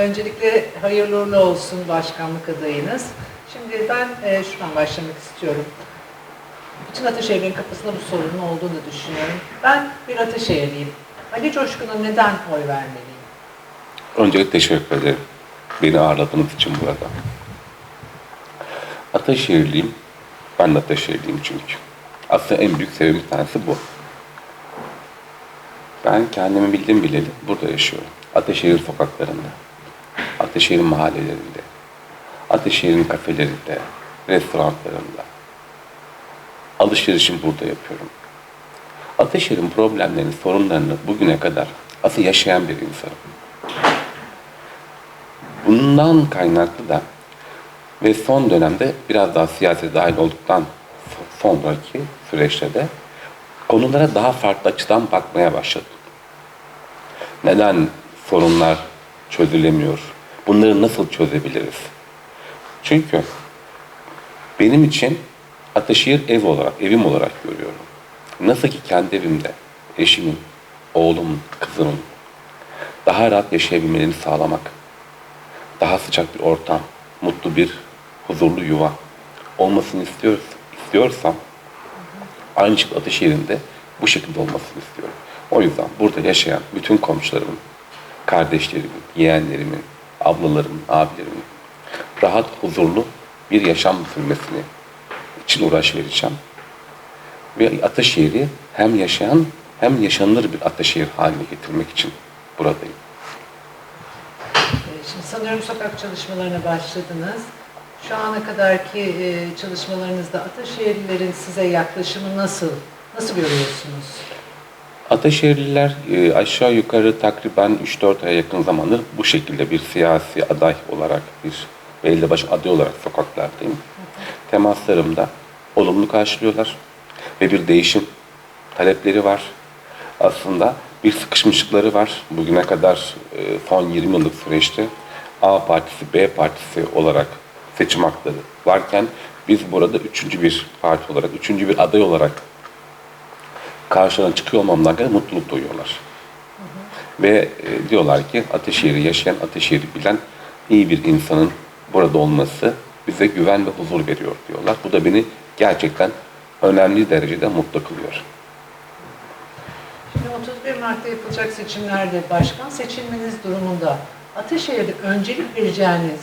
Öncelikle hayırlı uğurlu olsun başkanlık adayınız. Şimdi ben e, şuradan başlamak istiyorum. Bütün Ataşehir'in kapısında bu sorunun olduğunu düşünüyorum. Ben bir Ataşehirliyim. Ali Coşkun'a neden oy vermeliyim? Öncelikle teşekkür ederim. Beni ağırladığınız için burada. Ataşehirliyim. Ben de Ataşehirliyim çünkü. Aslında en büyük sebebim tanesi bu. Ben kendimi bildim bileli burada yaşıyorum. Ataşehir sokaklarında, Ataşehir'in mahallelerinde, Ataşehir'in kafelerinde, restoranlarında. Alışverişimi burada yapıyorum. Ataşehir'in problemlerini, sorunlarını bugüne kadar aslında yaşayan bir insanım. Bundan kaynaklı da ve son dönemde biraz daha siyasete dahil olduktan so- sonraki süreçte de konulara daha farklı açıdan bakmaya başladım. Neden sorunlar çözülemiyor? Bunları nasıl çözebiliriz? Çünkü benim için Ataşehir ev olarak, evim olarak görüyorum. Nasıl ki kendi evimde eşimin, oğlumun, kızımın daha rahat yaşayabilmelerini sağlamak, daha sıcak bir ortam, mutlu bir, huzurlu yuva olmasını istiyoruz, istiyorsam aynı şekilde Ataşehir'in bu şekilde olmasını istiyorum. O yüzden burada yaşayan bütün komşularımın, kardeşlerimin, yeğenlerimin, ablalarımın, abilerimin rahat, huzurlu bir yaşam sürmesini için uğraş vereceğim. Ve Ataşehir'i hem yaşayan hem yaşanılır bir Ataşehir haline getirmek için buradayım. E, Şimdi sanıyorum sokak çalışmalarına başladınız. Şu ana kadarki e, çalışmalarınızda Ataşehirlilerin size yaklaşımı nasıl? Nasıl görüyorsunuz? Ataşehirliler e, aşağı yukarı takriben 3-4 aya yakın zamandır bu şekilde bir siyasi aday olarak, bir belli baş aday olarak sokaklardayım. Temaslarımda olumlu karşılıyorlar ve bir değişim talepleri var. Aslında bir sıkışmışlıkları var. Bugüne kadar e, son 20 yıllık süreçte A partisi, B partisi olarak seçim hakları varken biz burada üçüncü bir parti olarak, üçüncü bir aday olarak karşılarına çıkıyor olmamdan dolayı mutluluk duyuyorlar. Ve e, diyorlar ki Ateşehir'i yaşayan, Ateşehir'i bilen iyi bir insanın burada olması bize güven ve huzur veriyor diyorlar. Bu da beni gerçekten önemli derecede mutlu kılıyor. Şimdi 31 Mart'ta yapılacak seçimlerde başkan seçilmeniz durumunda Ataşehir'de öncelik vereceğiniz,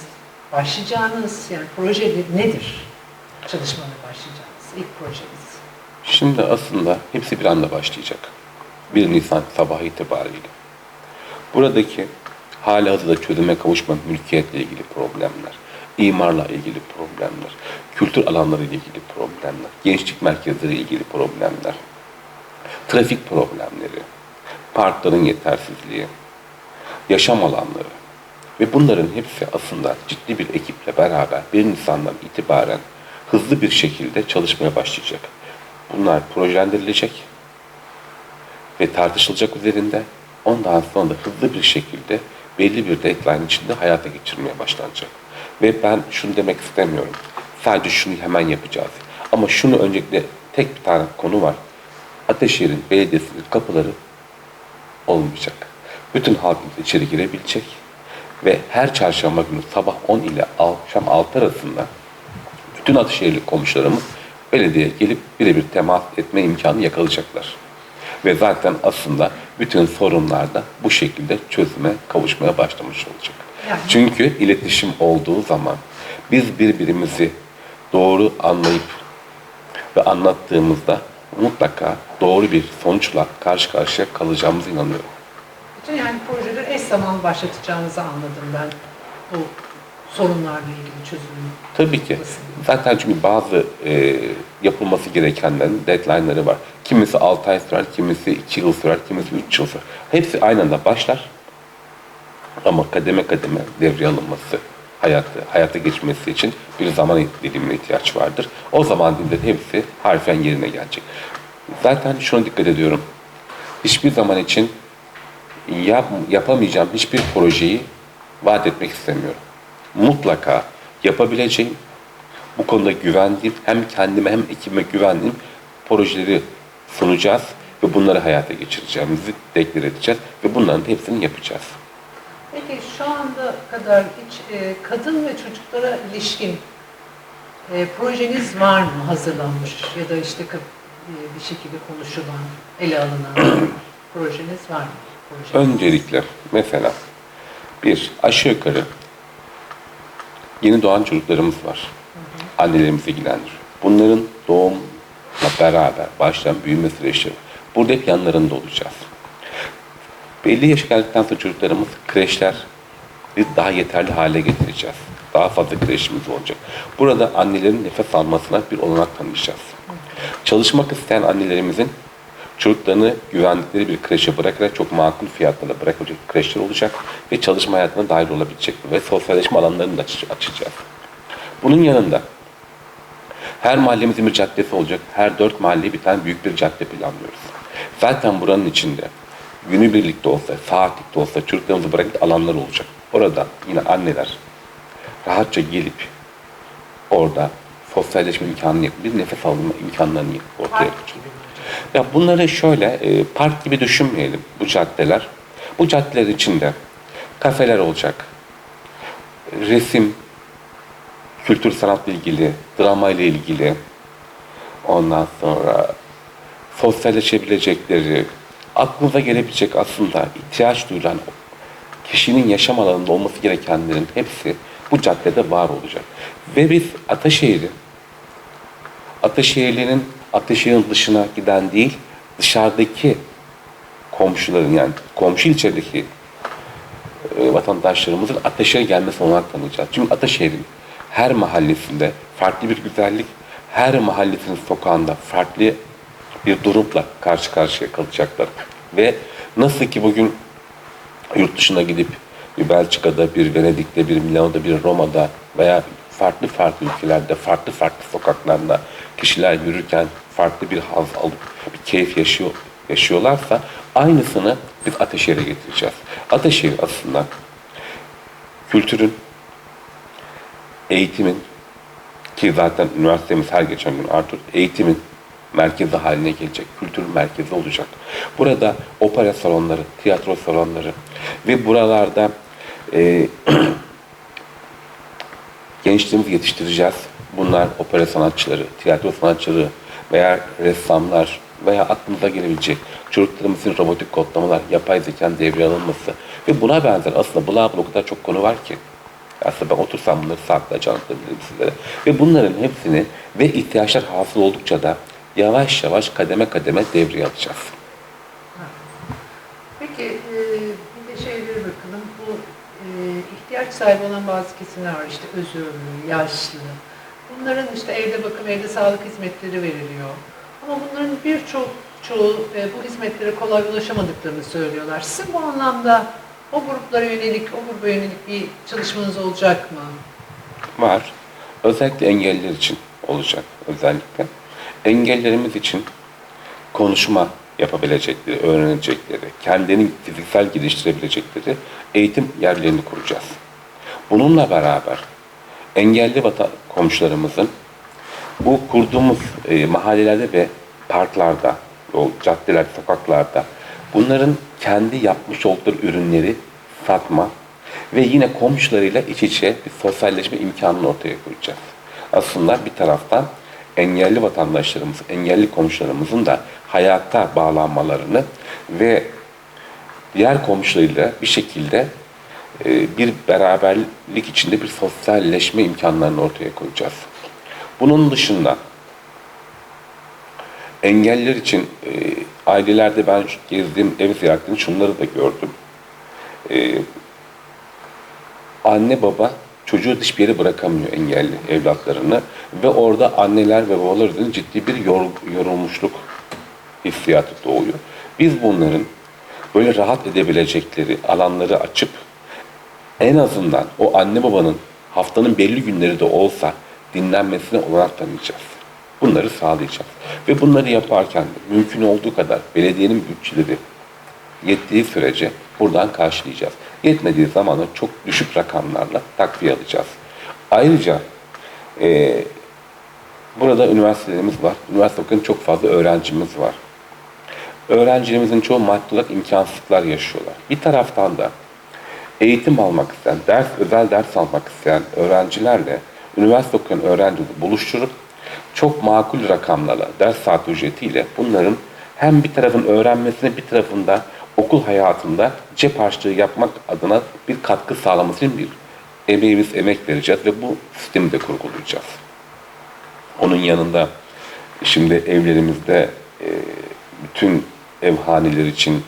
başlayacağınız yani proje nedir? Çalışmaya başlayacağınız ilk projeniz. Şimdi aslında hepsi bir anda başlayacak. 1 Nisan sabahı itibariyle. Buradaki hala hazırda çözüme kavuşmayan mülkiyetle ilgili problemler, imarla ilgili problemler, kültür alanları ile ilgili problemler, gençlik merkezleri ile ilgili problemler, trafik problemleri, parkların yetersizliği, yaşam alanları ve bunların hepsi aslında ciddi bir ekiple beraber 1 Nisan'dan itibaren hızlı bir şekilde çalışmaya başlayacak. Bunlar projelendirilecek ve tartışılacak üzerinde. Ondan sonra da hızlı bir şekilde belli bir deadline içinde hayata geçirmeye başlanacak. Ve ben şunu demek istemiyorum. Sadece şunu hemen yapacağız. Ama şunu öncelikle tek bir tane konu var. Ateşehir'in belediyesinin kapıları olmayacak. Bütün halk içeri girebilecek ve her çarşamba günü sabah 10 ile akşam 6 arasında bütün Ataşehirli komşularımız belediyeye gelip birebir temas etme imkanı yakalayacaklar. Ve zaten aslında bütün sorunlar da bu şekilde çözüme kavuşmaya başlamış olacak. Yani- Çünkü iletişim olduğu zaman biz birbirimizi doğru anlayıp ve anlattığımızda mutlaka doğru bir sonuçla karşı karşıya kalacağımıza inanıyorum. Bütün yani projeleri eş zamanlı başlatacağınızı anladım ben bu sorunlarla ilgili çözümü. Tabii ki. Zaten çünkü bazı e, yapılması gerekenlerin deadline'ları var. Kimisi 6 ay sürer, kimisi 2 yıl sürer, kimisi 3 yıl sürer. Hepsi aynı anda başlar. Ama kademe kademe devreye alınması, hayatı, hayata geçmesi için bir zaman dilimine ihtiyaç vardır. O zaman dilimde hepsi harfen yerine gelecek. Zaten şuna dikkat ediyorum. Hiçbir zaman için yap, yapamayacağım hiçbir projeyi vaat etmek istemiyorum. Mutlaka yapabileceğim, bu konuda güvendiğim, hem kendime hem ekibime güvendiğim projeleri sunacağız ve bunları hayata geçireceğimizi deklar edeceğiz ve bunların hepsini yapacağız. Peki şu anda kadar hiç e, kadın ve çocuklara ilişkin e, projeniz var mı hazırlanmış ya da işte e, bir şekilde konuşulan, ele alınan projeniz var mı? Projeniz. Öncelikle mesela bir aşağı yukarı yeni doğan çocuklarımız var. Annelerimizi ilgilendiriyor. Bunların doğumla beraber başlayan büyüme süreçleri. Burada hep yanlarında olacağız. Belli yaşa geldikten sonra çocuklarımız kreşler daha yeterli hale getireceğiz. Daha fazla kreşimiz olacak. Burada annelerin nefes almasına bir olanak tanıyacağız. Çalışmak isteyen annelerimizin çocuklarını güvendikleri bir kreşe bırakarak çok makul fiyatlarla bırakabilecek kreşler olacak ve çalışma hayatına dahil olabilecek ve sosyalleşme alanlarını da aç- açacağız. Bunun yanında her mahallemizin bir caddesi olacak. Her dört mahalleye bir tane büyük bir cadde planlıyoruz. Zaten buranın içinde günübirlik de olsa, saatlik de olsa çocuklarımızı bırakıp alanlar olacak. Orada yine anneler rahatça gelip orada sosyalleşme imkanını yapıp bir nefes alma imkanlarını ortaya koyacak. Ya bunları şöyle e, park gibi düşünmeyelim bu caddeler. Bu caddeler içinde kafeler olacak. Resim, kültür sanatla ilgili, drama ile ilgili. Ondan sonra sosyalleşebilecekleri, aklınıza gelebilecek aslında ihtiyaç duyulan kişinin yaşam alanında olması gerekenlerin hepsi bu caddede var olacak. Ve biz Ataşehir'i Ataşehirli'nin Ataşehir'in dışına giden değil, dışarıdaki komşuların yani komşu ilçedeki e, vatandaşlarımızın Ataşehir'e gelmesi olarak tanıyacağız. Çünkü Ataşehir'in her mahallesinde farklı bir güzellik, her mahallesinin sokağında farklı bir durumla karşı karşıya kalacaklar. Ve nasıl ki bugün yurt dışına gidip bir Belçika'da, bir Venedik'te, bir Milano'da, bir Roma'da veya farklı farklı ülkelerde, farklı farklı sokaklarda kişiler yürürken farklı bir haz alıp bir keyif yaşıyor, yaşıyorlarsa aynısını biz Ateşehir'e getireceğiz. Ateşehir aslında kültürün, eğitimin ki zaten üniversitemiz her geçen gün artır, eğitimin merkezi haline gelecek, kültür merkezi olacak. Burada opera salonları, tiyatro salonları ve buralarda e, gençliğimizi yetiştireceğiz. Bunlar opera sanatçıları, tiyatro sanatçıları veya ressamlar veya aklımıza gelebilecek çocuklarımızın robotik kodlamalar, yapay zekanın devreye alınması ve buna benzer aslında bula bula o kadar çok konu var ki. Aslında ben otursam bunları saatlerce anlatabilirim sizlere. Ve bunların hepsini ve ihtiyaçlar hasıl oldukça da yavaş yavaş kademe kademe devreye alacağız. Peki bir de şeylere bakalım. Bu ihtiyaç sahibi olan bazı kesimler var. İşte özürlü, yaşlı. Bunların işte evde bakım, evde sağlık hizmetleri veriliyor. Ama bunların birçok çoğu e, bu hizmetlere kolay ulaşamadıklarını söylüyorlar. Sizin bu anlamda o gruplara yönelik, o gruba yönelik bir çalışmanız olacak mı? Var. Özellikle engelliler için olacak özellikle. Engellerimiz için konuşma yapabilecekleri, öğrenecekleri, kendini fiziksel geliştirebilecekleri eğitim yerlerini kuracağız. Bununla beraber engelli vatan komşularımızın bu kurduğumuz e, mahallelerde ve parklarda, o caddeler, sokaklarda bunların kendi yapmış oldukları ürünleri satma ve yine komşularıyla iç içe bir sosyalleşme imkanını ortaya koyacağız. Aslında bir taraftan engelli vatandaşlarımız, engelli komşularımızın da hayata bağlanmalarını ve diğer komşularıyla bir şekilde e, bir beraberlik içinde bir sosyalleşme imkanlarını ortaya koyacağız. Bunun dışında engeller için e, ailelerde ben gezdiğim ev ziyaretlerinde şunları da gördüm. E, anne baba çocuğu dış bir yere bırakamıyor engelli evlatlarını ve orada anneler ve babalar üzerinde ciddi bir yor, yorulmuşluk hissiyatı doğuyor. Biz bunların böyle rahat edebilecekleri alanları açıp en azından o anne babanın haftanın belli günleri de olsa dinlenmesine olanak tanıyacağız. Bunları sağlayacağız. Ve bunları yaparken mümkün olduğu kadar belediyenin bütçeleri yettiği sürece buradan karşılayacağız. Yetmediği zaman da çok düşük rakamlarla takviye alacağız. Ayrıca e, burada üniversitelerimiz var. Üniversite okuyan çok fazla öğrencimiz var. Öğrencilerimizin çoğu maddi olarak imkansızlıklar yaşıyorlar. Bir taraftan da eğitim almak isteyen, ders, özel ders almak isteyen öğrencilerle üniversite okuyan öğrencileri buluşturup çok makul rakamlarla, ders saat ücretiyle bunların hem bir tarafın öğrenmesine bir tarafında okul hayatında cep harçlığı yapmak adına bir katkı sağlaması için bir emeğimiz emek vereceğiz ve bu sistemi de kurgulayacağız. Onun yanında şimdi evlerimizde bütün evhaneler için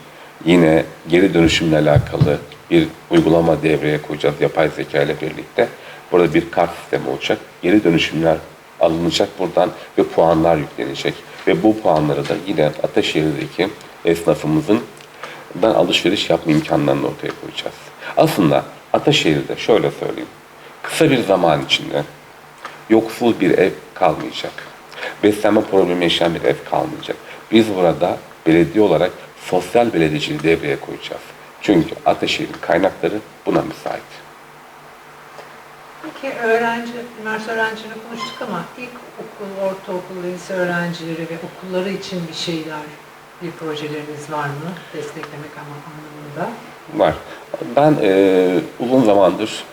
yine geri dönüşümle alakalı bir uygulama devreye koyacağız yapay zeka ile birlikte. Burada bir kart sistemi olacak. Geri dönüşümler alınacak buradan ve puanlar yüklenecek. Ve bu puanları da yine Ataşehir'deki esnafımızın ben alışveriş yapma imkanlarını ortaya koyacağız. Aslında Ataşehir'de şöyle söyleyeyim. Kısa bir zaman içinde yoksul bir ev kalmayacak. Beslenme problemi yaşayan bir ev kalmayacak. Biz burada belediye olarak sosyal belediyeciliği devreye koyacağız. Çünkü Ataşehir'in kaynakları buna müsait. Peki öğrenci, üniversite öğrencileri konuştuk ama ilk okul, ortaokul, lise öğrencileri ve okulları için bir şeyler, bir projeleriniz var mı? Desteklemek anlamında. Var. Ben e, uzun zamandır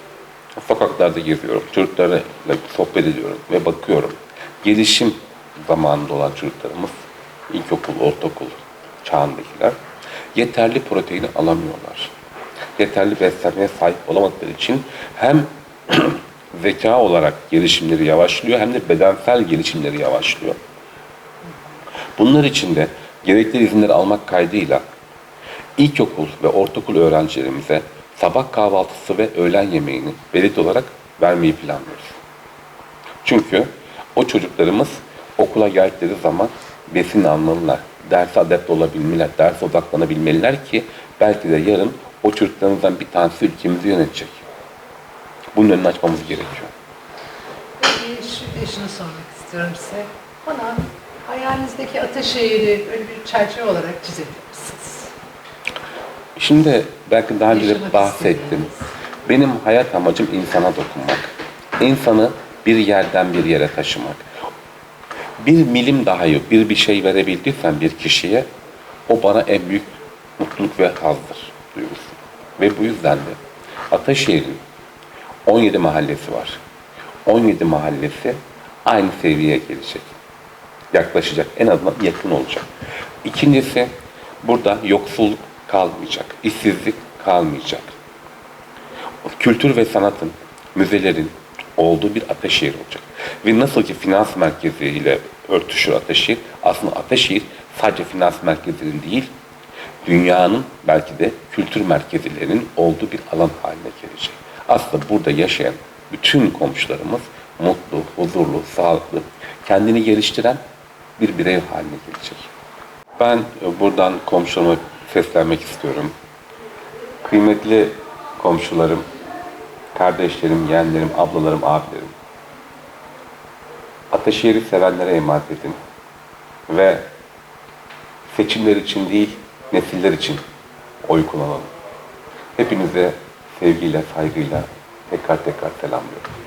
sokaklarda geziyorum. Çocuklarla sohbet ediyorum ve bakıyorum. Gelişim zamanında olan çocuklarımız, ilkokul, ortaokul çağındakiler yeterli proteini alamıyorlar. Yeterli beslenmeye sahip olamadıkları için hem zeka olarak gelişimleri yavaşlıyor hem de bedensel gelişimleri yavaşlıyor. Bunlar için de gerekli izinleri almak kaydıyla ilkokul ve ortaokul öğrencilerimize sabah kahvaltısı ve öğlen yemeğini belirli olarak vermeyi planlıyoruz. Çünkü o çocuklarımız okula geldikleri zaman besin almalılar, derse adapte olabilmeliler, derse odaklanabilmeliler ki belki de yarın o çocuklarımızdan bir tanesi ülkemizi yönetecek. Bunun önünü açmamız gerekiyor. Peki şunu sormak istiyorum size. Bana hayalinizdeki Ataşehir'i böyle bir çerçeve olarak çizebilir misiniz? Şimdi belki daha önce de bahsettim. Benim hayat amacım insana dokunmak. İnsanı bir yerden bir yere taşımak. Bir milim daha yok, bir bir şey verebildiysem bir kişiye o bana en büyük mutluluk ve hazdır duygusu. Ve bu yüzden de Ataşehir'in 17 mahallesi var. 17 mahallesi aynı seviyeye gelecek. Yaklaşacak. En azından yakın olacak. İkincisi burada yoksulluk kalmayacak. işsizlik kalmayacak. Kültür ve sanatın, müzelerin olduğu bir Ataşehir olacak. Ve nasıl ki finans merkeziyle örtüşür Ataşehir, aslında Ataşehir sadece finans merkezinin değil, dünyanın belki de kültür merkezlerinin olduğu bir alan haline gelecek. Aslında burada yaşayan bütün komşularımız mutlu, huzurlu, sağlıklı, kendini geliştiren bir birey haline gelecek. Ben e, buradan komşularıma seslenmek istiyorum. Kıymetli komşularım, kardeşlerim, yeğenlerim, ablalarım, abilerim. Ataşehir'i sevenlere emanet edin. Ve seçimler için değil, nesiller için oy kullanalım. Hepinize sevgiyle, saygıyla tekrar tekrar selamlıyorum.